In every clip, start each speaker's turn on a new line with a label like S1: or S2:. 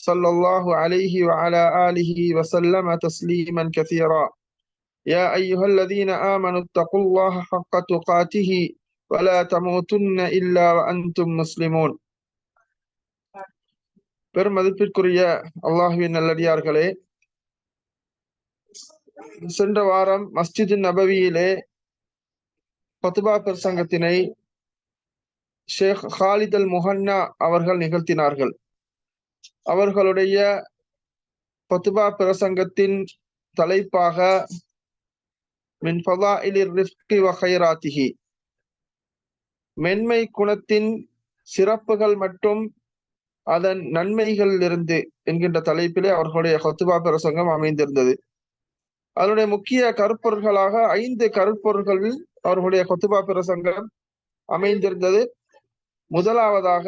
S1: صلى الله عليه وعلى آله وسلم تسليما كثيرا يا أيها الذين آمنوا اتقوا الله حق تقاته ولا تموتن إلا وأنتم مسلمون பெருமதிப்பிற்குரிய அல்லாஹுவின் நல்லடியார்களே சென்ற வாரம் மஸ்ஜித் நபவியிலே பத்துபா பிரசங்கத்தினை ஷேக் ஹாலித் அல் முஹன்னா அவர்கள் நிகழ்த்தினார்கள் அவர்களுடைய பத்துபா பிரசங்கத்தின் தலைப்பாக மின் மென்மை குணத்தின் சிறப்புகள் மற்றும் அதன் நன்மைகளிலிருந்து என்கின்ற தலைப்பிலே அவர்களுடைய ஹத்துபா பிரசங்கம் அமைந்திருந்தது. அதனுடைய முக்கிய கருப்பொருள்களாக ஐந்து கருப்பொருள்களில் அவர்களுடைய கொத்துபா பிரசங்கம் அமைந்திருந்தது. முதலாவதாக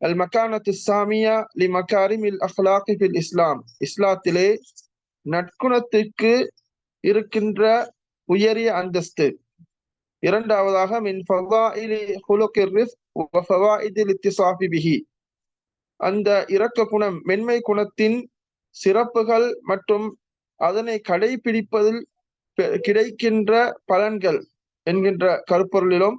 S1: அல் மக்கானத்து சாமியா லி மக்காரிம் இல் அஹ்லாக்கி ஃபில் இஸ்லாம் இஸ்லாத்திலே நற்குணத்திற்கு இருக்கின்ற உயரிய அந்தஸ்து இரண்டாவதாக மின் ஃபவாயிலி ஹுலுகிர் ரிஃப் வ ஃபவாயிதில் இத்திசாஃபி பிஹி அந்த இரக்க குணம் மென்மை குணத்தின் சிறப்புகள் மற்றும் அதனை கடைபிடிப்பதில் கிடைக்கின்ற பலன்கள் என்கின்ற கருப்பொருளிலும்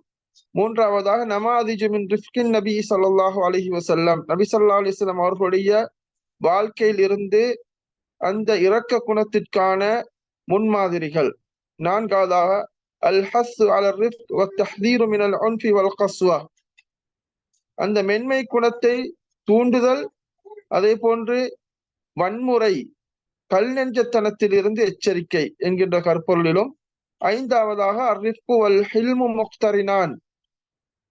S1: மூன்றாவதாக நமாதிஜமின் ரிஃப்கின் நபி சல்லாஹு அலஹி வசல்லம் நபி சல்லா அலிஸ்லாம் அவர்களுடைய வாழ்க்கையில் இருந்து அந்த இரக்க குணத்திற்கான முன்மாதிரிகள். நான்காவதாக அல் ஹஸ் அல் ஒன்ஃபி வல் கஸ்வா. அந்த மென்மை குணத்தை தூண்டுதல் அதே போன்று வன்முறை கல் நெஞ்சத்தனத்தில் இருந்து எச்சரிக்கை என்கின்ற கற்பொருளிலும் ஐந்தாவதாக அர்ரிஃபு வல் ஹில்மு முக்தரினான்.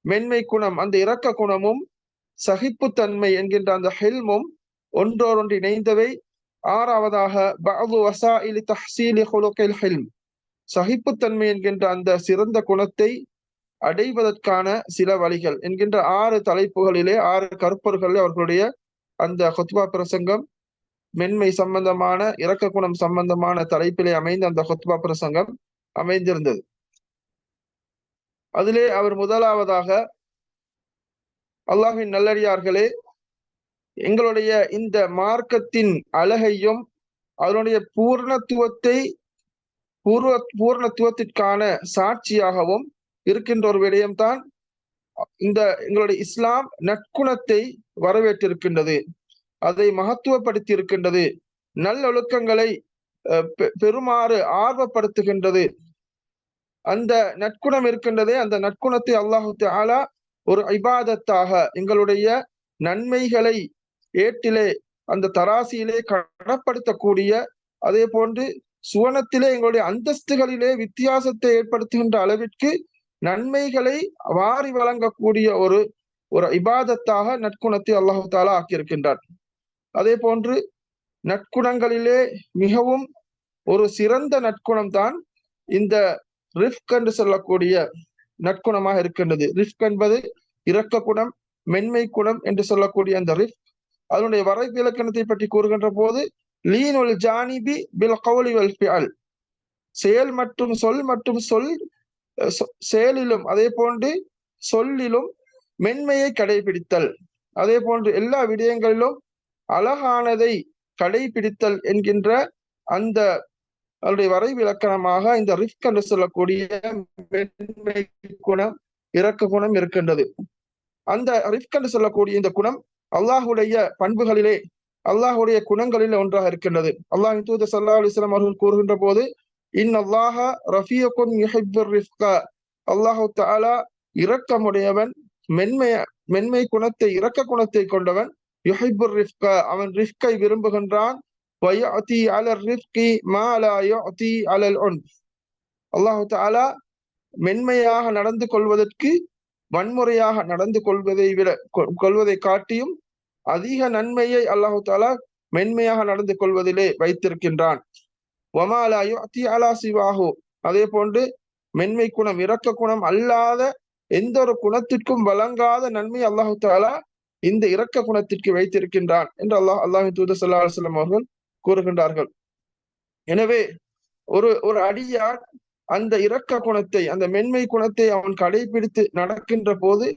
S1: மென்மை குணம் அந்த இரக்க குணமும் சகிப்புத்தன்மை என்கின்ற அந்த ஹில்மும் ஒன்றோரொன்று இணைந்தவை. ஆறாவதாக பஅது வசாயிலி தஹ்சீலி ஹுலுகில் ஹில்ம். சகிப்புத்தன்மை என்கின்ற அந்த சிறந்த குணத்தை அடைவதற்கான சில வழிகள். என்கின்ற ஆறு தலைப்புகளிலே ஆறு கருப்பொருள்களில் அவர்களுடைய அந்த ஹொத்பா பிரசங்கம் மென்மை சம்பந்தமான இரக்க குணம் சம்பந்தமான தலைப்பிலே அமைந்த அந்த ஹொத்பா பிரசங்கம். அமைந்திருந்தது. அதிலே அவர் முதலாவதாக அல்லாஹின் நல்லடியார்களே எங்களுடைய இந்த மார்க்கத்தின் அழகையும் அதனுடைய பூர்ணத்துவத்தை பூர்வ பூர்ணத்துவத்திற்கான சாட்சியாகவும் இருக்கின்ற ஒரு விடயம்தான் இந்த எங்களுடைய இஸ்லாம் நற்குணத்தை வரவேற்றிருக்கின்றது. அதை மகத்துவப்படுத்தி இருக்கின்றது நல்லொழுக்கங்களை பெருமாறு ஆர்வப்படுத்துகின்றது. அந்த நற்குணம் இருக்கின்றதே அந்த நற்குணத்தை அல்லாஹு தாலா ஒரு ஐபாதத்தாக எங்களுடைய நன்மைகளை ஏட்டிலே அந்த தராசியிலே கனப்படுத்தக்கூடிய அதே போன்று சுவனத்திலே எங்களுடைய அந்தஸ்துகளிலே வித்தியாசத்தை ஏற்படுத்துகின்ற அளவிற்கு நன்மைகளை வாரி வழங்கக்கூடிய ஒரு ஒரு இபாதத்தாக நற்குணத்தை அல்லாஹு தாலா ஆக்கியிருக்கின்றார். அதே போன்று நற்குணங்களிலே மிகவும் ஒரு சிறந்த நற்குணம் தான் இந்த ரிஃப்க் என்று சொல்லக்கூடிய நற்குணமாக இருக்கின்றது. ரிஃப்க் என்பது இரக்க குணம் மென்மை குணம் என்று சொல்லக்கூடிய அந்த ரிஃப் அதனுடைய வரை இலக்கணத்தை பற்றி கூறுகின்ற போது லீனுல் ஜானிபி பில் கவுலி வல் ஃபிஅல். செயல் மற்றும் சொல் மற்றும் சொல் செயலிலும் அதே போன்று சொல்லிலும் மென்மையை கடைபிடித்தல். அதே போன்று எல்லா விடயங்களிலும் அழகானதை கடைபிடித்தல் என்கின்ற அந்த அவருடைய வரை விளக்கணமாக இந்த ரிஃப்க் என்று சொல்லக்கூடிய மென்மை குணம் இறக்க குணம் இருக்கின்றது. அந்த ரிஃப்க் என்று சொல்லக்கூடிய இந்த குணம் அல்லாஹுடைய பண்புகளிலே அல்லாஹுடைய குணங்களில் ஒன்றாக இருக்கின்றது. அல்லாஹின் தூத சல்லா அலிஸ்லாம் அவர்கள் கூறுகின்ற போது இன் அல்லாஹ ரஃபியகுன் யுஹிப்புர் ரிஃப்கா. அல்லாஹு தாலா இரக்கமுடையவன் மென்மைய மென்மை குணத்தை இரக்க குணத்தை கொண்டவன் யுஹிபுர் ரிஃப்கா அவன் ரிஃப்கை விரும்புகின்றான். அலர் மா அலல் அல்லாஹு தாலா மென்மையாக நடந்து கொள்வதற்கு வன்முறையாக நடந்து கொள்வதை விட கொள்வதை காட்டியும் அதிக நன்மையை அல்லாஹு தாலா மென்மையாக நடந்து கொள்வதிலே வைத்திருக்கின்றான். சிவாஹு. அதே போன்று மென்மை குணம் இரக்க குணம் அல்லாத எந்த ஒரு குணத்திற்கும் வழங்காத நன்மை அல்லாஹு தாலா இந்த இரக்க குணத்திற்கு வைத்திருக்கின்றான் என்று அல்லாஹ் அல்லாஹின் தூதர் சல்லா அலுவலம் அவர்கள் கூறுகின்றார்கள். எனவே ஒரு ஒரு அடியார் அந்த இரக்க குணத்தை அந்த மென்மை குணத்தை அவன் கடைபிடித்து நடக்கின்ற போது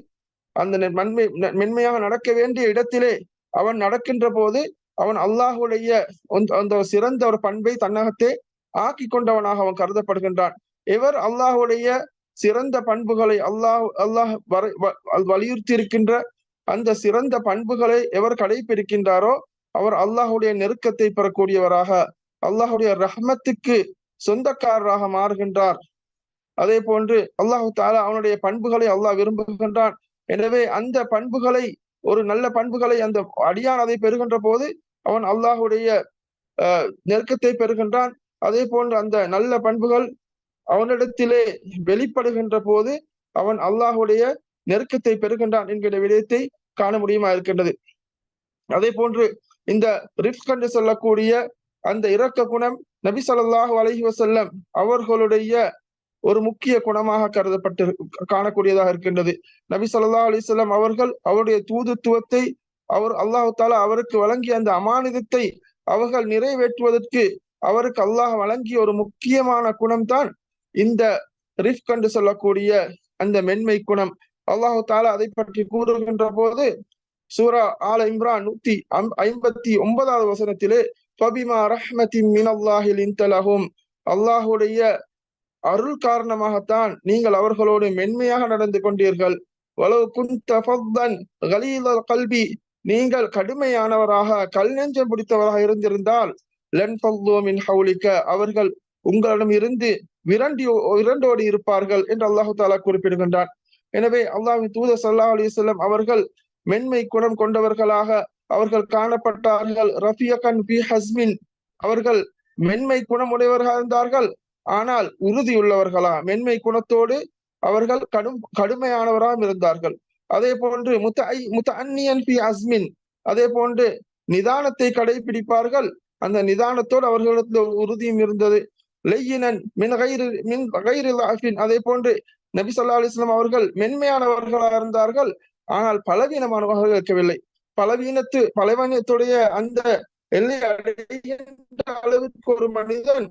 S1: அந்த மண்மை மென்மையாக நடக்க வேண்டிய இடத்திலே அவன் நடக்கின்ற போது அவன் அல்லாஹுடைய அந்த சிறந்த ஒரு பண்பை தன்னகத்தே ஆக்கி கொண்டவனாக அவன் கருதப்படுகின்றான். எவர் அல்லாஹுடைய சிறந்த பண்புகளை அல்லாஹ் அல்லாஹ் வலியுறுத்தி இருக்கின்ற அந்த சிறந்த பண்புகளை எவர் கடைபிடிக்கின்றாரோ அவர் அல்லாஹுடைய நெருக்கத்தை பெறக்கூடியவராக அல்லாஹுடைய ரஹ்மத்துக்கு சொந்தக்காரராக மாறுகின்றார். அதே போன்று அல்லாஹு தாலா அவனுடைய பண்புகளை அல்லாஹ் விரும்புகின்றான். எனவே அந்த பண்புகளை ஒரு நல்ல பண்புகளை அந்த அடியான் அதை பெறுகின்ற போது அவன் அல்லாஹுடைய நெருக்கத்தை பெறுகின்றான். அதே போன்று அந்த நல்ல பண்புகள் அவனிடத்திலே வெளிப்படுகின்ற போது அவன் அல்லாஹுடைய நெருக்கத்தை பெறுகின்றான் என்கிற விடயத்தை காண முடியுமா இருக்கின்றது. அதே போன்று இந்த ரிஃப் கண்டு சொல்லக்கூடிய அந்த இரக்க குணம் நபி சொல்லாஹு அலஹி வசல்லம் அவர்களுடைய ஒரு முக்கிய குணமாக கருதப்பட்டு காணக்கூடியதாக இருக்கின்றது. நபி சொல்லா அலிசல்லாம் அவர்கள் அவருடைய தூதுத்துவத்தை அவர் அல்லாஹு தாலா அவருக்கு வழங்கிய அந்த அமானிதத்தை அவர்கள் நிறைவேற்றுவதற்கு அவருக்கு அல்லாஹ் வழங்கிய ஒரு முக்கியமான குணம் தான் இந்த ரிஃப் கண்டு சொல்லக்கூடிய அந்த மென்மை குணம். அல்லாஹு தாலா அதை பற்றி கூறுகின்ற போது சூரா ஆல இம்ரான் நூத்தி ஐம்பத்தி ஒன்பதாவது வசனத்திலே ஃபபிமா ரஹ்மதி மினல்லாஹில் இன்தலஹும் அல்லாஹுடைய அருள் காரணமாகத்தான் நீங்கள் அவர்களோடு மென்மையாக நடந்து கொண்டீர்கள். வலவு குந்தன் கல்வி நீங்கள் கடுமையானவராக கல் நெஞ்சம் பிடித்தவராக இருந்திருந்தால் லென் மின் ஹவுலிக்க. அவர்கள் உங்களிடம் இருந்து விரண்டி விரண்டோடி இருப்பார்கள் என்று அல்லாஹு தாலா குறிப்பிடுகின்றான். எனவே அல்லாஹின் தூத சல்லா அலிசல்லம் அவர்கள் மென்மை குணம் கொண்டவர்களாக அவர்கள் காணப்பட்டார்கள். ரஃபியகன் பி ஹஸ்மின். அவர்கள் மென்மை குணமுடையவர்களாக இருந்தார்கள். ஆனால் உறுதியுள்ளவர்களா மென்மை குணத்தோடு அவர்கள் கடும் கடுமையானவராக இருந்தார்கள். அதே போன்று முத்த ஐ முத்த அந்நியன் பி அஸ்மின் அதே போன்று நிதானத்தை கடைபிடிப்பார்கள். அந்த நிதானத்தோடு அவர்களிடத்தில் உறுதியும் இருந்தது. லெய்யினன் மின் கயிறு மின் கயிறு அதே போன்று நபி சொல்லா அலிஸ்லாம் அவர்கள் மென்மையானவர்களாக இருந்தார்கள். ஆனால் பலவீனமானவர்கள் இருக்கவில்லை. பலவீனத்து பலவீனத்துடைய அந்த எல்லை அடைகின்ற அளவுக்கு ஒரு மனிதன்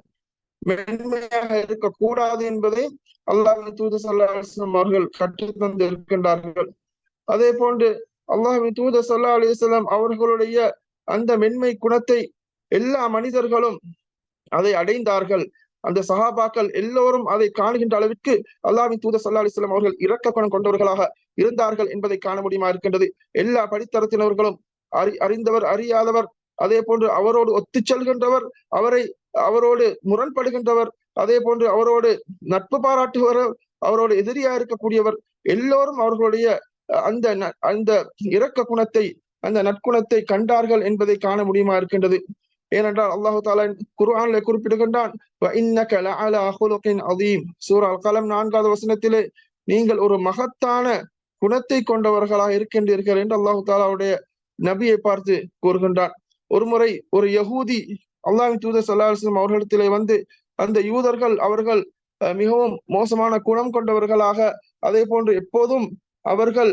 S1: மென்மையாக இருக்கக்கூடாது என்பதை அல்லாஹ் தூது சல்லா அலிஸ்லாம் அவர்கள் கற்றுத்தந்து இருக்கின்றார்கள் அதே போன்று அல்லாஹின் தூத சல்லா அலிஸ்லாம் அவர்களுடைய அந்த மென்மை குணத்தை எல்லா மனிதர்களும் அதை அடைந்தார்கள். அந்த சஹாபாக்கள் எல்லோரும் அதை காணுகின்ற அளவிற்கு அல்லாவின் தூத சல்லா அலிஸ்லாம் அவர்கள் இரக்க குணம் கொண்டவர்களாக இருந்தார்கள் என்பதை காண முடியுமா இருக்கின்றது? எல்லா படித்தரத்தினவர்களும் அறி அறிந்தவர் அறியாதவர் அதே போன்று அவரோடு ஒத்து செல்கின்றவர் அவரை அவரோடு முரண்படுகின்றவர் அதே போன்று அவரோடு நட்பு பாராட்டுகிறவர் அவரோடு எதிரியா இருக்கக்கூடியவர் எல்லோரும் அவர்களுடைய அந்த அந்த இரக்க குணத்தை அந்த நற்குணத்தை கண்டார்கள் என்பதை காண முடியுமா இருக்கின்றது? ஏனென்றால் அல்லாஹு தாலா குர்ஆன்ல குறிப்பிடுகின்றான் சூர் அல் கலம் நான்காவது வசனத்திலே நீங்கள் ஒரு மகத்தான குணத்தை கொண்டவர்களாக இருக்கின்றீர்கள் என்று அல்லாஹு தாலாவுடைய நபியை பார்த்து கூறுகின்றான். ஒரு முறை ஒரு யகூதி அல்லாஹின் தூதர் சல்லாஹம் அவர்களிடத்திலே வந்து அந்த யூதர்கள் அவர்கள் மிகவும் மோசமான குணம் கொண்டவர்களாக அதே போன்று எப்போதும் அவர்கள்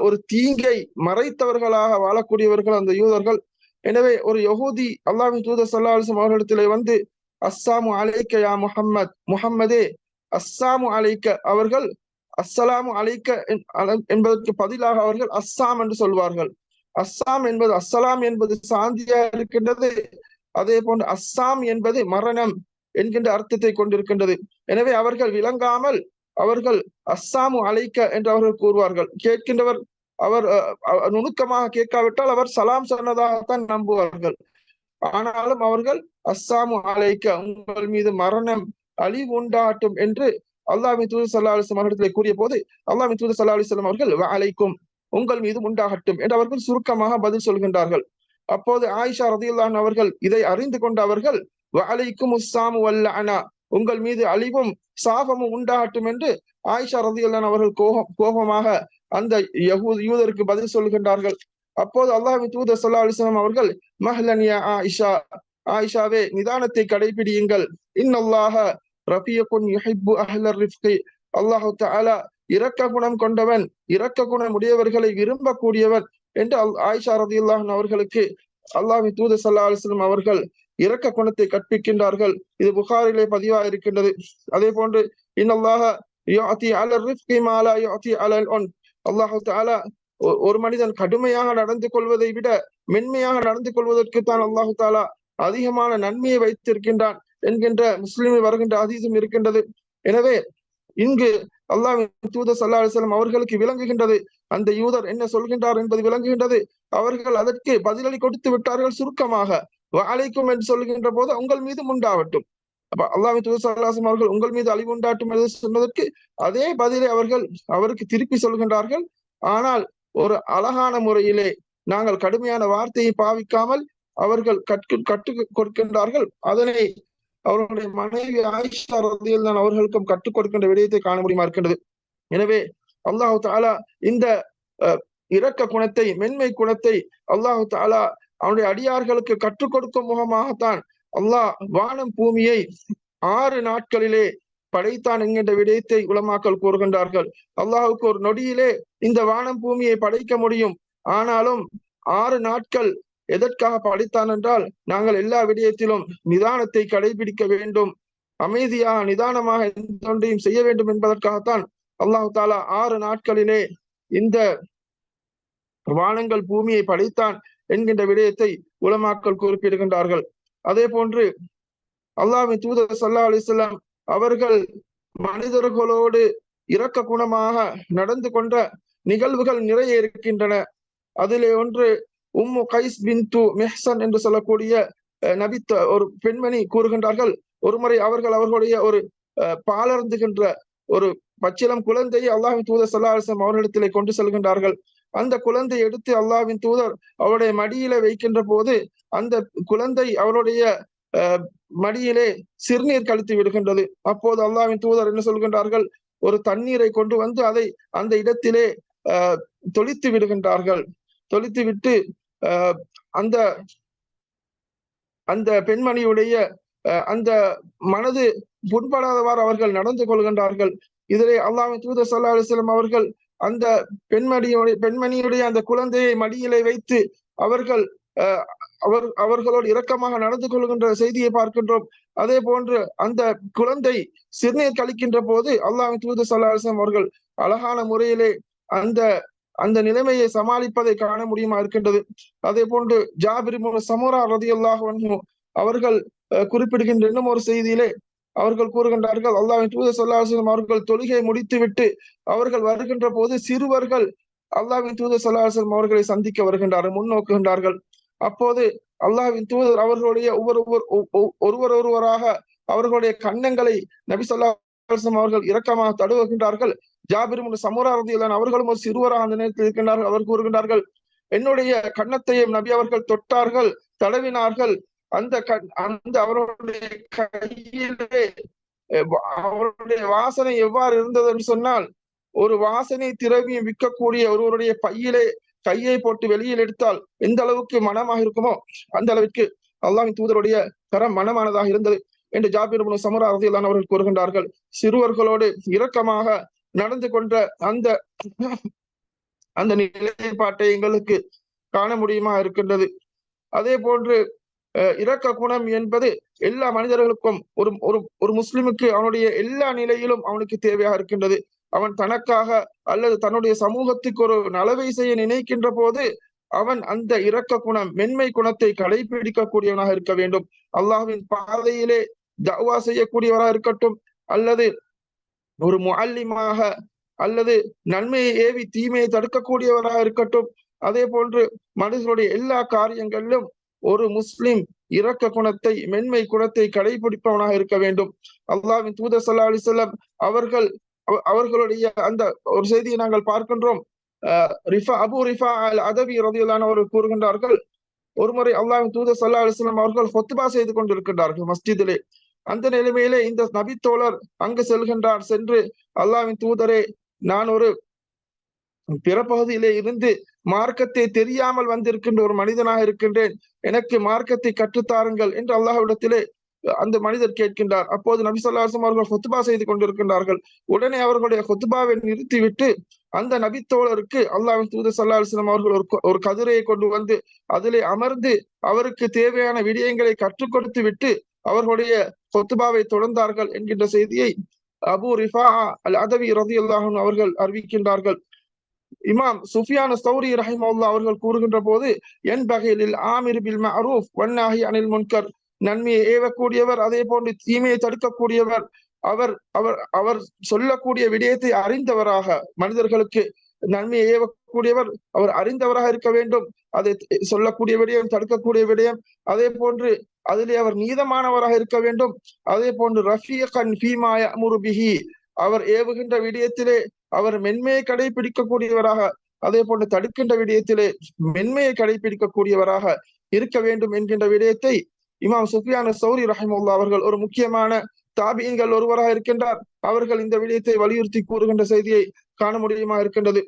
S1: ஒரு தீங்கை மறைத்தவர்களாக வாழக்கூடியவர்கள் அந்த யூதர்கள் எனவே ஒரு யகூதி அல்லாவின் தூத சல்லா அலிஸ்லாம் அவர்களிடத்திலே வந்து அஸ்ஸாமு அலைக்க யா முஹம்மத். முஹம்மதே அஸ்ஸாமு அலைக்க. அவர்கள் அஸ்ஸலாமு அலைக்க என்பதற்கு பதிலாக அவர்கள் அஸ்ஸாம் என்று சொல்வார்கள். அஸ்ஸாம் என்பது அஸ்ஸலாம் என்பது சாந்தியா இருக்கின்றது அதே போன்று அஸ்ஸாம் என்பது மரணம் என்கின்ற அர்த்தத்தை கொண்டிருக்கின்றது. எனவே அவர்கள் விளங்காமல் அவர்கள் அஸ்ஸாமு அழைக்க என்று அவர்கள் கூறுவார்கள். கேட்கின்றவர் அவர் நுணுக்கமாக கேட்காவிட்டால் அவர் சலாம் சொன்னதாகத்தான் நம்புவார்கள். ஆனாலும் அவர்கள் அஸ்ஸாமு அழைக்க உங்கள் மீது மரணம் அழிவு உண்டாகட்டும் என்று அல்லாஹின் தூது சல்லா அலிஸ்லாம் அவர்களிடத்தில் கூறிய போது அல்லாஹின் தூது சல்லா அலிஸ்லாம் அவர்கள் அழைக்கும் உங்கள் மீது உண்டாகட்டும் என்று அவர்கள் சுருக்கமாக பதில் சொல்கின்றார்கள். அப்போது ஆயிஷா ரதியுல்லான் அவர்கள் இதை அறிந்து கொண்ட அவர்கள் அலைக்கும் உஸ்ஸாமு வல்ல அனா உங்கள் மீது அழிவும் சாபமும் உண்டாகட்டும் என்று ஆயிஷா ரதியுல்லான் அவர்கள் கோபம் கோபமாக அந்த யூதருக்கு பதில் சொல்கின்றார்கள் அப்போது அல்லாஹின் தூதர் சொல்லா அலிஸ்லாம் அவர்கள் மஹ்லனியா ஆயிஷா ஆயிஷாவே நிதானத்தை கடைபிடியுங்கள். இன்னல்லாஹ ரஃபியகுன் யுஹிப்பு அஹ்லர் ரிஃப்கி. அல்லாஹு தஆலா இரக்க குணம் கொண்டவன் இரக்க குணம் உடையவர்களை விரும்பக்கூடியவன் என்று அல் ஆயிஷா ரதியுல்லாஹன் அவர்களுக்கு அல்லாஹின் தூதர் சல்லா அலிஸ்லம் அவர்கள் இரக்க குணத்தை கற்பிக்கின்றார்கள். இது புகாரிலே பதிவா இருக்கின்றது. அதே போன்று இன்னல்லாஹ யுஅதி அலர் ரிஃப்கி மாலா யுஅதி அலல் ஒன் அல்லாஹு தாலா ஒரு மனிதன் கடுமையாக நடந்து கொள்வதை விட மென்மையாக நடந்து கொள்வதற்கு தான் அல்லாஹு தாலா அதிகமான நன்மையை வைத்திருக்கின்றான் என்கின்ற முஸ்லிமில் வருகின்ற அதீதம் இருக்கின்றது. எனவே இங்கு அல்லாஹ் தூத சல்லா அலிஸ்லாம் அவர்களுக்கு விளங்குகின்றது. அந்த யூதர் என்ன சொல்கின்றார் என்பது விளங்குகின்றது. அவர்கள் அதற்கு பதிலளி கொடுத்து விட்டார்கள் சுருக்கமாக. அழைக்கும் என்று சொல்கின்ற போது உங்கள் மீது உண்டாவட்டும் அப்ப அல்லாஹ் தூத அவர்கள் உங்கள் மீது அழிவு உண்டாட்டும் என்று சொன்னதற்கு அதே பதிலை அவர்கள் அவருக்கு திருப்பி சொல்கின்றார்கள். ஆனால் ஒரு அழகான முறையிலே நாங்கள் கடுமையான வார்த்தையை பாவிக்காமல் அவர்கள் கற்று கற்றுக் கொடுக்கின்றார்கள். அதனை அவர்களுடைய மனைவி ஆயிஷா ரதியில் தான் அவர்களுக்கும் கற்றுக் கொடுக்கின்ற விடயத்தை காண முடியுமா இருக்கின்றது? எனவே அல்லாஹு தாலா இந்த இரக்க குணத்தை மென்மை குணத்தை அல்லாஹு தாலா அவனுடைய அடியார்களுக்கு கற்றுக் கொடுக்கும் முகமாகத்தான் அல்லாஹ் வானம் பூமியை ஆறு நாட்களிலே படைத்தான் என்கின்ற விடயத்தை உலமாக்கல் கூறுகின்றார்கள். அல்லாஹுக்கு ஒரு நொடியிலே இந்த வானம் பூமியை படைக்க முடியும். ஆனாலும் ஆறு நாட்கள் எதற்காக படைத்தான் என்றால் நாங்கள் எல்லா விடயத்திலும் நிதானத்தை கடைபிடிக்க வேண்டும். அமைதியாக நிதானமாக எந்த ஒன்றையும் செய்ய வேண்டும் என்பதற்காகத்தான் அல்லாஹு தாலா ஆறு நாட்களிலே இந்த வானங்கள் பூமியை படைத்தான் என்கின்ற விடயத்தை உலமாக்கள் குறிப்பிடுகின்றார்கள். அதே போன்று அல்லாஹின் தூதர் சல்லா அலிஸ்லாம் அவர்கள் மனிதர்களோடு இரக்க குணமாக நடந்து கொண்ட நிகழ்வுகள் நிறைய இருக்கின்றன. அதிலே ஒன்று உம்மு கைஸ் பின் து மெஹ்சன் என்று சொல்லக்கூடிய நபித்த ஒரு பெண்மணி கூறுகின்றார்கள். ஒருமுறை அவர்கள் அவர்களுடைய ஒரு பாலர்ந்துகின்ற ஒரு பச்சிலம் குழந்தையை அல்லாஹின் தூதர் சல்லாஹம் அவர்களிடத்திலே கொண்டு செல்கின்றார்கள். அந்த குழந்தை எடுத்து அல்லாஹ்வின் தூதர் அவருடைய மடியில வைக்கின்ற போது அந்த குழந்தை அவருடைய மடியிலே சிறுநீர் கழித்து விடுகின்றது. அப்போது அல்லாவின் தூதர் என்ன சொல்கின்றார்கள்? ஒரு தண்ணீரை கொண்டு வந்து அதை அந்த இடத்திலே அஹ் தொளித்து விடுகின்றார்கள். தொளித்து விட்டு அஹ் அந்த அந்த பெண்மணியுடைய அந்த மனது புண்படாதவாறு அவர்கள் நடந்து கொள்கின்றார்கள். இதிலே அல்லாவின் தூதர் சல்லா அலிஸ்லாம் அவர்கள் அந்த பெண்மணியுடைய பெண்மணியுடைய அந்த குழந்தையை மடியிலே வைத்து அவர்கள் அவர் அவர்களோடு இரக்கமாக நடந்து கொள்கின்ற செய்தியை பார்க்கின்றோம். அதே போன்று அந்த குழந்தை சிறுநீர் கழிக்கின்ற போது அல்லாஹ் தூது சல்லாஹம் அவர்கள் அழகான முறையிலே அந்த அந்த நிலைமையை சமாளிப்பதை காண முடியுமா இருக்கின்றது. அதே போன்று ஜாபிர் சமூரா ரதி அல்லாஹ் அவர்கள் குறிப்பிடுகின்ற இன்னும் ஒரு செய்தியிலே அவர்கள் கூறுகின்றார்கள் அல்லாவின் தூதர் சொல்லாசலம் அவர்கள் தொழுகை முடித்துவிட்டு அவர்கள் வருகின்ற போது சிறுவர்கள் அல்லாவின் தூதர் சொல்லாசலம் அவர்களை சந்திக்க வருகின்றார்கள் முன்னோக்குகின்றார்கள் அப்போது அல்லாவின் தூதர் அவர்களுடைய ஒவ்வொரு ஒருவர் ஒருவராக அவர்களுடைய கண்ணங்களை நபி சொல்லாசம் அவர்கள் இரக்கமாக தடுவுகின்றார்கள் ஜாபிர் சமுராரதியிலான அவர்களும் ஒரு சிறுவராக அந்த நேரத்தில் இருக்கின்றார்கள் அவர் கூறுகின்றார்கள் என்னுடைய கன்னத்தையும் நபி அவர்கள் தொட்டார்கள் தடவினார்கள் அந்த அந்த அவருடைய கையிலே அவருடைய வாசனை எவ்வாறு இருந்தது என்று சொன்னால் ஒரு வாசனை திரவியம் விற்கக்கூடிய ஒருவருடைய பையிலே கையை போட்டு வெளியில் எடுத்தால் எந்த அளவுக்கு மனமாக இருக்குமோ அந்த அளவிற்கு அல்லாஹின் தூதருடைய தரம் மனமானதாக இருந்தது என்று ஜாபீர் சமரா ரதியிலான அவர்கள் கூறுகின்றார்கள். சிறுவர்களோடு இரக்கமாக நடந்து கொண்ட அந்த அந்த நிலைப்பாட்டை எங்களுக்கு காண முடியுமா இருக்கின்றது. அதே போன்று இறக்க குணம் என்பது எல்லா மனிதர்களுக்கும் ஒரு ஒரு ஒரு முஸ்லிமுக்கு அவனுடைய எல்லா நிலையிலும் அவனுக்கு தேவையாக இருக்கின்றது. அவன் தனக்காக அல்லது தன்னுடைய சமூகத்துக்கு ஒரு நலவை செய்ய நினைக்கின்ற போது அவன் அந்த இரக்க குணம் மென்மை குணத்தை கடைபிடிக்கக்கூடியவனாக இருக்க வேண்டும். அல்லாஹ்வின் பாதையிலே தவா செய்யக்கூடியவராக இருக்கட்டும் அல்லது ஒரு முஅல்லிமாக அல்லது நன்மையை ஏவி தீமையை தடுக்கக்கூடியவராக இருக்கட்டும். அதே போன்று மனிதர்களுடைய எல்லா காரியங்களிலும் ஒரு முஸ்லிம் இரக்க குணத்தை மென்மை குணத்தை கடைபிடிப்பவனாக இருக்க வேண்டும். அல்லாவின் தூதர் சல்லா அலிசல்லாம் அவர்கள் அவர்களுடைய அந்த ஒரு செய்தியை நாங்கள் பார்க்கின்றோம். ரிஃபா அபு ரிஃபா அல் அதவி ரதியிலானவர்கள் கூறுகின்றார்கள் ஒருமுறை அல்லாவின் தூதர் சல்லா அலிஸ்லாம் அவர்கள் ஹொத்துபா செய்து கொண்டிருக்கின்றார்கள் மஸ்ஜிதிலே. அந்த நிலைமையிலே இந்த நபி தோழர் அங்கு செல்கின்றார் சென்று அல்லாவின் தூதரே நான் ஒரு பிற பகுதியிலே இருந்து மார்க்கத்தை தெரியாமல் வந்திருக்கின்ற ஒரு மனிதனாக இருக்கின்றேன். எனக்கு மார்க்கத்தை கற்றுத்தாருங்கள் என்று அல்லாஹ்விடத்திலே அந்த மனிதர் கேட்கின்றார். அப்போது நபி சொல்லாசம் அவர்கள் ஹொத்துபா செய்து கொண்டிருக்கின்றார்கள். உடனே அவர்களுடைய ஹொத்துபாவை நிறுத்திவிட்டு அந்த நபித்தோழருக்கு அல்லாஹின் தூது சல்லா அலுவலம் அவர்கள் ஒரு ஒரு கதிரையை கொண்டு வந்து அதிலே அமர்ந்து அவருக்கு தேவையான விடயங்களை கற்றுக் கொடுத்து விட்டு அவர்களுடைய ஹொத்துபாவை தொடர்ந்தார்கள் என்கின்ற செய்தியை அபு ரிஃபா அல் அதவி ரதி அல்லாஹன் அவர்கள் அறிவிக்கின்றார்கள். இமாம் சுஃபியான சௌரி ரஹிமவுல்லா அவர்கள் கூறுகின்ற போது என் பகையிலில் ஆமிர் பில் மஅரூஃப் வன்னாஹி அனில் முன்கர். நன்மையை ஏவக்கூடியவர் அதே போன்று தீமையை தடுக்கக்கூடியவர் அவர் அவர் அவர் சொல்லக்கூடிய விடயத்தை அறிந்தவராக மனிதர்களுக்கு நன்மையை ஏவக்கூடியவர் அவர் அறிந்தவராக இருக்க வேண்டும். அதை சொல்லக்கூடிய விடயம் தடுக்கக்கூடிய விடயம் அதே போன்று அதிலே அவர் நீதமானவராக இருக்க வேண்டும். அதே போன்று ரஃபிய ஃபீமாய முருபிஹி அவர் ஏவுகின்ற விடயத்திலே அவர் மென்மையை கடைபிடிக்கக்கூடியவராக அதே போன்று தடுக்கின்ற விடயத்திலே மென்மையை கடைபிடிக்கக்கூடியவராக இருக்க வேண்டும் என்கின்ற விடயத்தை இமாம் சுஃபியான சௌரி ரஹிமுல்லா அவர்கள் ஒரு முக்கியமான தாபியங்கள் ஒருவராக இருக்கின்றார். அவர்கள் இந்த விடயத்தை வலியுறுத்தி கூறுகின்ற செய்தியை காண முடியுமா இருக்கின்றது?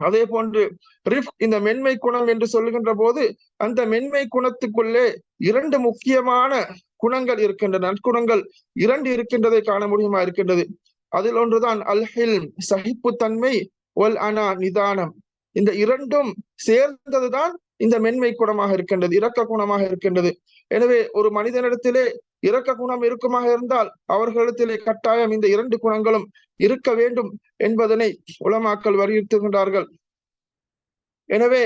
S1: அதே போன்று ரிஃப் இந்த மென்மை குணம் என்று சொல்லுகின்ற போது அந்த மென்மை குணத்துக்குள்ளே இரண்டு முக்கியமான குணங்கள் இருக்கின்றன. நற்குணங்கள் இரண்டு இருக்கின்றதை காண முடியுமா இருக்கின்றது? அதில் ஒன்றுதான் அல்ஹில் சகிப்புத்தன்மை ஒல் அனா நிதானம். இந்த இரண்டும் சேர்ந்ததுதான் இந்த மென்மை குணமாக இருக்கின்றது இரக்க குணமாக இருக்கின்றது. எனவே ஒரு மனிதனிடத்திலே இரக்க குணம் இருக்குமாக இருந்தால் அவர்களிடத்திலே கட்டாயம் இந்த இரண்டு குணங்களும் இருக்க வேண்டும் என்பதனை உலமாக்கள் வலியுறுத்துகின்றார்கள். எனவே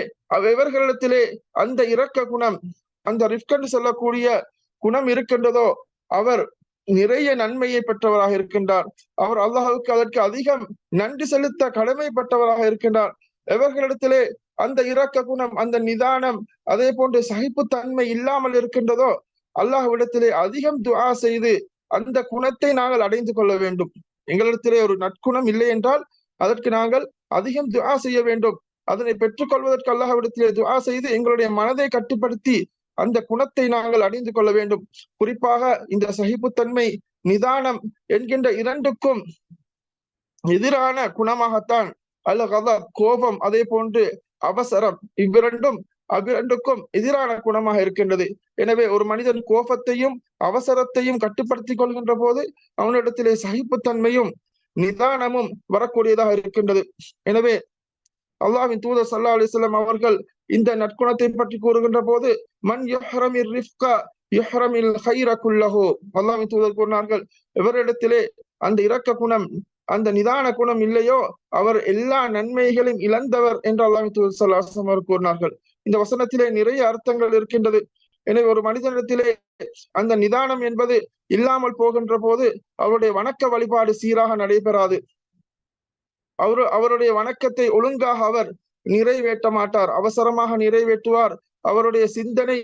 S1: இவர்களிடத்திலே அந்த இரக்க குணம் அந்த ரிஃப்கன் சொல்லக்கூடிய குணம் இருக்கின்றதோ அவர் நிறைய நன்மையை பெற்றவராக இருக்கின்றார். அவர் அல்லாஹுக்கு அதற்கு அதிகம் நன்றி செலுத்த கடமைப்பட்டவராக இருக்கின்றார். எவர்களிடத்திலே அந்த இரக்க குணம் அந்த நிதானம் அதே போன்று சகிப்புத்தன்மை இல்லாமல் இருக்கின்றதோ அல்லாஹ்விடத்திலே அதிகம் துவா செய்து அந்த குணத்தை நாங்கள் அடைந்து கொள்ள வேண்டும். எங்களிடத்திலே ஒரு நற்குணம் இல்லை என்றால் அதற்கு நாங்கள் அதிகம் துவா செய்ய வேண்டும். அதனை பெற்றுக்கொள்வதற்கு அல்லாஹ்விடத்திலே துவா செய்து எங்களுடைய மனதை கட்டுப்படுத்தி அந்த குணத்தை நாங்கள் அணிந்து கொள்ள வேண்டும். குறிப்பாக இந்த சகிப்புத்தன்மை நிதானம் என்கின்ற இரண்டுக்கும் எதிரான குணமாகத்தான் அல்ல கதப் கோபம் அதே போன்று அவசரம் இவ்விரண்டும் அவ்விரண்டுக்கும் எதிரான குணமாக இருக்கின்றது. எனவே ஒரு மனிதன் கோபத்தையும் அவசரத்தையும் கட்டுப்படுத்திக் கொள்கின்ற போது அவனிடத்திலே சகிப்புத்தன்மையும் நிதானமும் வரக்கூடியதாக இருக்கின்றது. எனவே அல்லாவின் தூதர் சல்லா அலிஸ்லாம் அவர்கள் இந்த நற்குணத்தை பற்றி கூறுகின்ற போது மன் யுஹ்ரமிர் ரிஃப்கா யுஹ்ரமில் ஹைர குல்லஹோ. தூதர் கூறினார்கள் எவரிடத்திலே அந்த இரக்க குணம் அந்த நிதான குணம் இல்லையோ? அவர் எல்லா நன்மைகளையும் இழந்தவர் என்று அல்லாமி தூதர் சல்லாசம் அவர் கூறினார்கள். இந்த வசனத்திலே நிறைய அர்த்தங்கள் இருக்கின்றது. எனவே ஒரு மனிதனிடத்திலே அந்த நிதானம் என்பது இல்லாமல் போகின்ற போது அவருடைய வணக்க வழிபாடு சீராக நடைபெறாது. அவரு அவருடைய வணக்கத்தை ஒழுங்காக அவர் நிறைவேற்ற மாட்டார் அவசரமாக நிறைவேற்றுவார். அவருடைய சிந்தனை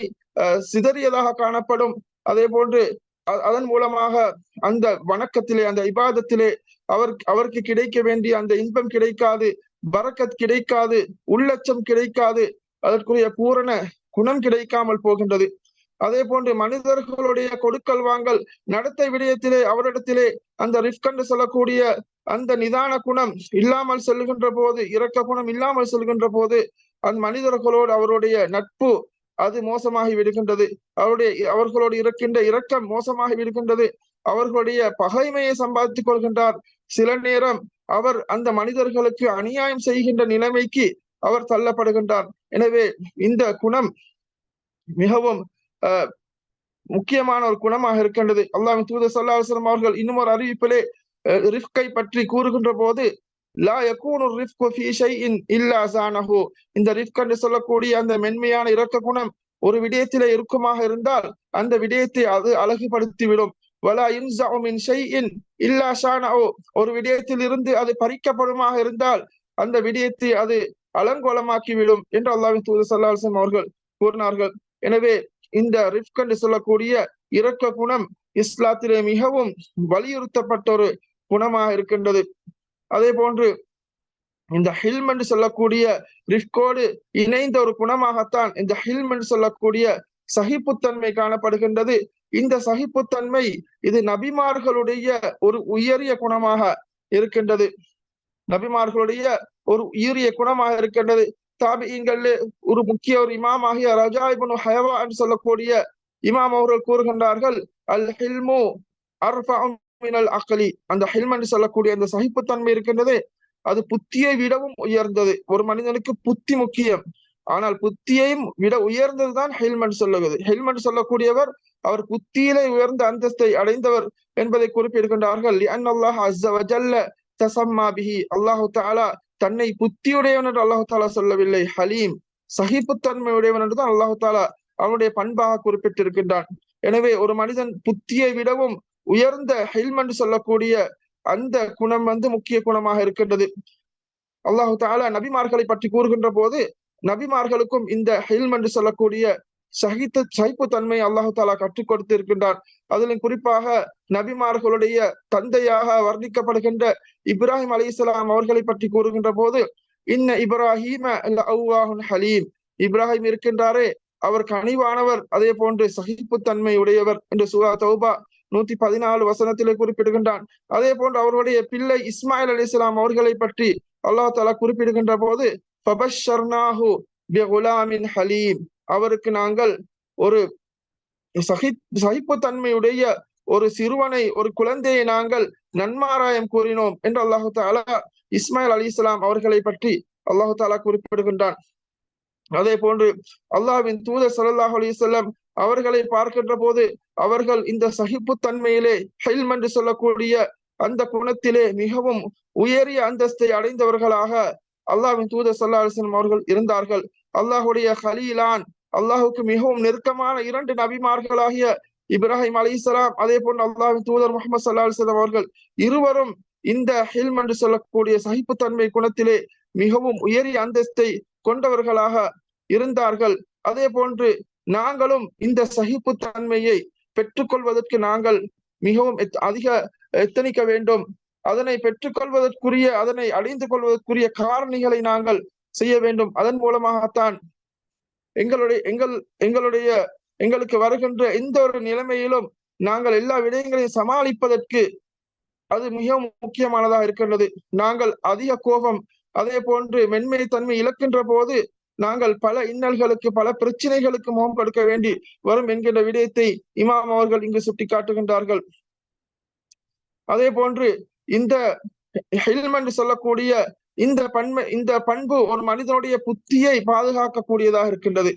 S1: சிதறியதாக காணப்படும். அதே போன்று அதன் மூலமாக அந்த வணக்கத்திலே அந்த இபாதத்திலே அவர் அவருக்கு கிடைக்க வேண்டிய அந்த இன்பம் கிடைக்காது பறக்கத் கிடைக்காது உள்ளச்சம் கிடைக்காது. அதற்குரிய பூரண குணம் கிடைக்காமல் போகின்றது. அதே போன்று மனிதர்களுடைய கொடுக்கல் வாங்கல் நடத்தை விடயத்திலே அவரிடத்திலே அந்த ரிஃப்கண்டு சொல்லக்கூடிய அந்த நிதான குணம் இல்லாமல் செல்கின்ற போது இரக்க குணம் இல்லாமல் செல்கின்ற போது அந்த மனிதர்களோடு அவருடைய நட்பு அது மோசமாகி விடுகின்றது. அவருடைய அவர்களோடு இருக்கின்ற இரக்கம் மோசமாகி விடுகின்றது. அவர்களுடைய பகைமையை சம்பாதித்துக் கொள்கின்றார். சில நேரம் அவர் அந்த மனிதர்களுக்கு அநியாயம் செய்கின்ற நிலைமைக்கு அவர் தள்ளப்படுகின்றார். எனவே இந்த குணம் மிகவும் முக்கியமான ஒரு குணமாக இருக்கின்றது. அல்லாஹ் தூதர் சல்லாஹம் அவர்கள் இன்னும் ஒரு அறிவிப்பிலே ரிஃப்கை பற்றி கூறுகின்ற போது லா யகூனு ரிஃப்கு ஃபீ ஷைஇன் இல்லா ஸானஹு இந்த ரிஃப்க் என்று சொல்லக்கூடிய அந்த மென்மையான இரக்க குணம் ஒரு விடயத்திலே இருக்குமாக இருந்தால் அந்த விடயத்தை அது அழகுபடுத்திவிடும். வலா யுன்ஸஉ மின் ஷைஇன் இல்லா ஷானஹு. ஒரு விடயத்தில் இருந்து அது பறிக்கப்படுமாக இருந்தால் அந்த விடயத்தை அது அலங்கோலமாக்கிவிடும் என்று அல்லாஹ்வின் தூதர் சல்லாஹம் அவர்கள் கூறினார்கள். எனவே இந்த ரிஃப்க் என்று சொல்லக்கூடிய இரக்க குணம் இஸ்லாத்திலே மிகவும் வலியுறுத்தப்பட்ட ஒரு குணமாக இருக்கின்றது. அதே போன்று இந்த ஹில்ம் என்று சொல்லக்கூடிய ரிஃப்கோடு இணைந்த ஒரு குணமாகத்தான் இந்த ஹில்ம் என்று சொல்லக்கூடிய சகிப்புத்தன்மை காணப்படுகின்றது. இந்த சகிப்புத்தன்மை இது நபிமார்களுடைய ஒரு உயரிய குணமாக இருக்கின்றது. நபிமார்களுடைய ஒரு உயரிய குணமாக இருக்கின்றது. தாபியங்களிலே ஒரு முக்கிய ஒரு இமாம் ஆகிய ரஜா இபனு ஹயவா என்று சொல்லக்கூடிய இமாம் அவர்கள் கூறுகின்றார்கள் அல் ஹில்மு அர்ஃபஉ மினல் அந்த ஹில்ம் என்று சொல்லக்கூடிய அந்த சகிப்புத்தன்மை இருக்கின்றது அது புத்தியை விடவும் உயர்ந்தது. ஒரு மனிதனுக்கு புத்தி முக்கியம். ஆனால் புத்தியையும் விட உயர்ந்ததுதான் ஹெல்மெட் சொல்லுவது ஹெல்மெட் சொல்லக்கூடியவர் அவர் புத்தியிலே உயர்ந்த அந்தஸ்தை அடைந்தவர் என்பதை குறிப்பிடுகின்றார்கள். அல்லாஹ் அஸ்ஸ தசம்மா பிஹி. அல்லாஹு தாலா தன்னை புத்தியுடையவன் என்று அல்லாஹு தாலா சொல்லவில்லை. ஹலீம் சகிப்புத்தன்மை உடையவன் என்று தான் அல்லாஹு தாலா அவனுடைய பண்பாக குறிப்பிட்டிருக்கின்றான். எனவே ஒரு மனிதன் புத்தியை விடவும் உயர்ந்த ஹெல்ம் என்று சொல்லக்கூடிய அந்த குணம் வந்து முக்கிய குணமாக இருக்கின்றது. அல்லாஹு தாலா நபிமார்களை பற்றி கூறுகின்ற போது நபிமார்களுக்கும் இந்த ஹெல்ம் என்று சொல்லக்கூடிய சகித்த சகிப்பு தன்மை அல்லாஹு தாலா கற்றுக் கொடுத்து இருக்கின்றான் அதிலும் குறிப்பாக நபிமார்களுடைய தந்தையாக வர்ணிக்கப்படுகின்ற இப்ராஹிம் அலி இஸ்லாம் அவர்களை பற்றி கூறுகின்ற போது இன்ன இப்ராஹிம ஹலீம். இப்ராஹிம் இருக்கின்றாரே அவர் கனிவானவர் அதே போன்று சகிப்புத்தன்மை உடையவர் என்று சூரா தௌபா நூத்தி பதினாலு வசனத்திலே குறிப்பிடுகின்றான். அதே போன்று அவருடைய பிள்ளை இஸ்மாயில் அலி இஸ்லாம் அவர்களை பற்றி அல்லாஹ் தாலா குறிப்பிடுகின்ற போது ஹலீம். அவருக்கு நாங்கள் ஒரு சகி சகிப்புத்தன்மையுடைய ஒரு சிறுவனை ஒரு குழந்தையை நாங்கள் நன்மாராயம் கூறினோம் என்று அல்லாஹு தாலா இஸ்மாயில் அலி இஸ்லாம் அவர்களை பற்றி அல்லாஹு தாலா குறிப்பிடுகின்றான். அதே போன்று அல்லாஹ்வின் தூதர் சல்லாஹ் அலிசல்லம் அவர்களை பார்க்கின்ற போது அவர்கள் இந்த சகிப்புத்தன்மையிலே ஹெல்ம் என்று சொல்லக்கூடிய அந்த குணத்திலே மிகவும் உயரிய அந்தஸ்தை அடைந்தவர்களாக அல்லாஹ்வின் தூதர் சல்லா அலிஸ்லம் அவர்கள் இருந்தார்கள். அல்லாஹுடைய ஹலீலான் அல்லாஹுக்கு மிகவும் நெருக்கமான இரண்டு நபிமார்களாகிய இப்ராஹிம் அலி இஸ்லாம் அதே போன்று அல்லாஹின் தூதர் முகமது சல்லா அலிஸ்லாம் அவர்கள் இருவரும் இந்த ஹில்ம் என்று சொல்லக்கூடிய சகிப்புத்தன்மை குணத்திலே மிகவும் உயரிய அந்தஸ்தை கொண்டவர்களாக இருந்தார்கள். அதே போன்று நாங்களும் இந்த சகிப்புத்தன்மையை பெற்றுக்கொள்வதற்கு நாங்கள் மிகவும் அதிக எத்தனிக்க வேண்டும். அதனை பெற்றுக்கொள்வதற்குரிய அதனை அடைந்து கொள்வதற்குரிய காரணிகளை நாங்கள் செய்ய வேண்டும். அதன் மூலமாகத்தான் எங்களுடைய எங்கள் எங்களுடைய எங்களுக்கு வருகின்ற எந்த ஒரு நிலைமையிலும் நாங்கள் எல்லா விடயங்களையும் சமாளிப்பதற்கு அது மிகவும் முக்கியமானதாக இருக்கின்றது. நாங்கள் அதிக கோபம் அதே போன்று மென்மை தன்மை இழக்கின்ற போது நாங்கள் பல இன்னல்களுக்கு பல பிரச்சனைகளுக்கு முகம் கொடுக்க வேண்டி வரும் என்கின்ற விடயத்தை இமாம் அவர்கள் இங்கு சுட்டிக்காட்டுகின்றார்கள். அதே போன்று இந்த ஹெல்மெண்ட் சொல்லக்கூடிய இந்த பண்மை இந்த பண்பு ஒரு மனிதனுடைய புத்தியை பாதுகாக்கக்கூடியதாக இருக்கின்றது.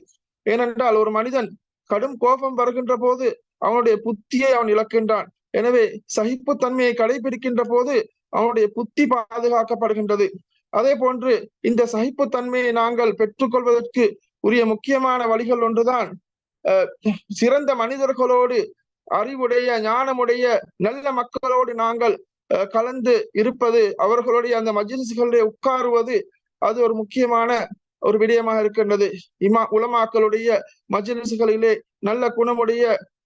S1: ஏனென்றால் ஒரு மனிதன் கடும் கோபம் வருகின்ற போது அவனுடைய புத்தியை அவன் இழக்கின்றான். எனவே சகிப்பு தன்மையை கடைபிடிக்கின்ற போது அவனுடைய புத்தி பாதுகாக்கப்படுகின்றது. அதே போன்று இந்த சகிப்பு தன்மையை நாங்கள் பெற்றுக்கொள்வதற்கு உரிய முக்கியமான வழிகள் ஒன்றுதான் சிறந்த மனிதர்களோடு அறிவுடைய ஞானமுடைய நல்ல மக்களோடு நாங்கள் கலந்து இருப்பது அவர்களுடைய அந்த மஜிலிசுகளுடைய உட்காருவது அது ஒரு முக்கியமான ஒரு விடயமாக இருக்கின்றது. இமா உலமாக்களுடைய மஜிலிசுகளிலே நல்ல குணமுடைய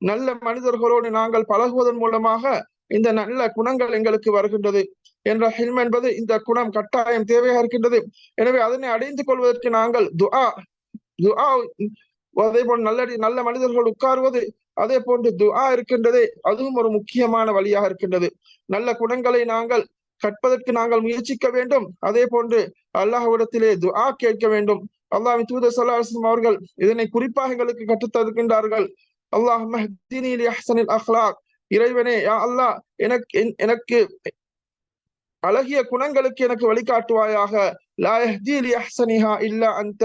S1: நல்ல மனிதர்களோடு நாங்கள் பழகுவதன் மூலமாக இந்த நல்ல குணங்கள் எங்களுக்கு வருகின்றது. என்ற ஹில்ம் என்பது இந்த குணம் கட்டாயம் தேவையாக இருக்கின்றது. எனவே அதனை அடைந்து கொள்வதற்கு நாங்கள் துஆ துஆ அதே போல் நல்லடி நல்ல மனிதர்கள் உட்காருவது அதே போன்று துஆ இருக்கின்றதே அதுவும் ஒரு முக்கியமான வழியாக இருக்கின்றது. நல்ல குணங்களை நாங்கள் கற்பதற்கு நாங்கள் முயற்சிக்க வேண்டும். அதே போன்று அல்லாஹ்விடத்திலே துஆ கேட்க வேண்டும். அல்லாஹின் தூதர் சல்லாஹம் அவர்கள் இதனை குறிப்பாக எங்களுக்கு கற்றுத்தருகின்றார்கள் அல்லாஹ் மஹ்தீனில் அஹ்சனில் அஹ்லாக் இறைவனே யா அல்லாஹ் எனக்கு எனக்கு அழகிய குணங்களுக்கு எனக்கு வழிகாட்டுவாயாக. லாயஹ்தீலி அஹ்சனிஹா இல்ல அந்த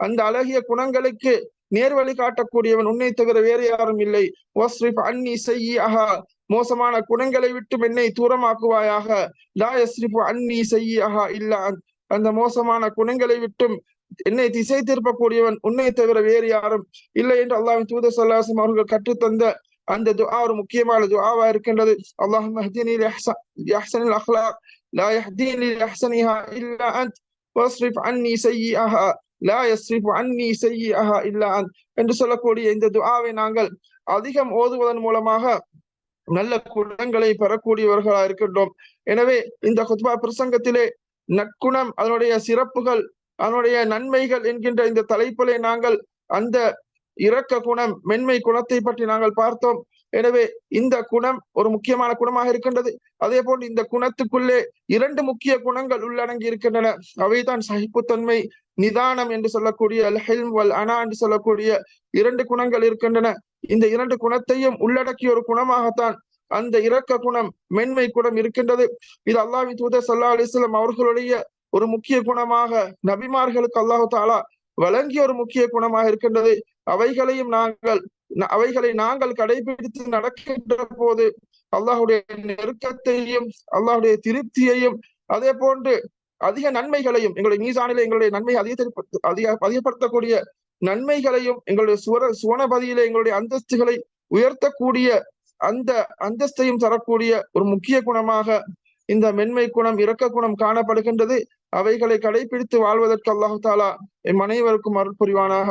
S1: அந்த அழகிய குணங்களுக்கு நேர் வழி காட்டக்கூடியவன் உன்னை தவிர வேறு யாரும் இல்லை. வஸ்ரிப் அன்னி செய்யி அஹா மோசமான குணங்களை விட்டு என்னை தூரமாக்குவாயாக. லா அன்னி செய்யி அஹா இல்ல. அந்த மோசமான குணங்களை விட்டும் என்னை திசை திருப்பக்கூடியவன் உன்னை தவிர வேறு யாரும் இல்லை என்று அல்லாவின் தூத சொல்லாசம் அவர்கள் கற்றுத்தந்த அந்த துஆ ஒரு முக்கியமான துஆவா இருக்கின்றது. அல்லாஹ் மஹ்தினி லிஹ்சனில் அஹ்லாக் லா யஹ்தீனி லிஹ்சனிஹா இல்லா அன்த். வஸ்ரிஃப் அன்னி செய்யிஅஹா லா யஸ்ரிஃபு அன்னி செய்யிஅஹா இல்லா அன் என்று சொல்லக்கூடிய இந்த துஆவை நாங்கள் அதிகம் ஓதுவதன் மூலமாக நல்ல குணங்களை பெறக்கூடியவர்களா இருக்கின்றோம். எனவே இந்த குத்பா பிரசங்கத்திலே நற்குணம் அதனுடைய சிறப்புகள் அதனுடைய நன்மைகள் என்கின்ற இந்த தலைப்பிலே நாங்கள் அந்த இரக்க குணம் மென்மை குணத்தை பற்றி நாங்கள் பார்த்தோம். எனவே இந்த குணம் ஒரு முக்கியமான குணமாக இருக்கின்றது. அதே போல் இந்த குணத்துக்குள்ளே இரண்டு முக்கிய குணங்கள் உள்ளடங்கி இருக்கின்றன. அவைதான் சகிப்புத்தன்மை நிதானம் என்று சொல்லக்கூடிய அல் ஹெல்ம் வல் அனா என்று சொல்லக்கூடிய இரண்டு குணங்கள் இருக்கின்றன. இந்த இரண்டு குணத்தையும் உள்ளடக்கிய ஒரு குணமாகத்தான் அந்த இரக்க குணம் மென்மை குணம் இருக்கின்றது. இது அல்லாவின் தூதர் சல்லா அலிஸ்லாம் அவர்களுடைய ஒரு முக்கிய குணமாக நபிமார்களுக்கு அல்லாஹு தாலா வழங்கிய ஒரு முக்கிய குணமாக இருக்கின்றது. அவைகளையும் நாங்கள் அவைகளை நாங்கள் கடைபிடித்து நடக்கின்ற போது அல்லாஹுடைய நெருக்கத்தையும் அல்லாஹுடைய திருப்தியையும் அதே போன்று அதிக நன்மைகளையும் எங்களுடைய மீசானிலே எங்களுடைய நன்மை அதிகப்படுத்த அதிக அதிகப்படுத்தக்கூடிய நன்மைகளையும் எங்களுடைய சுவர சுவனபதியிலே எங்களுடைய அந்தஸ்துகளை உயர்த்தக்கூடிய அந்த அந்தஸ்தையும் தரக்கூடிய ஒரு முக்கிய குணமாக இந்த மென்மை குணம் இரக்க குணம் காணப்படுகின்றது. அவைகளை கடைபிடித்து வாழ்வதற்கு அல்லாஹு தாலா என் அனைவருக்கும் அருள் புரிவானாக.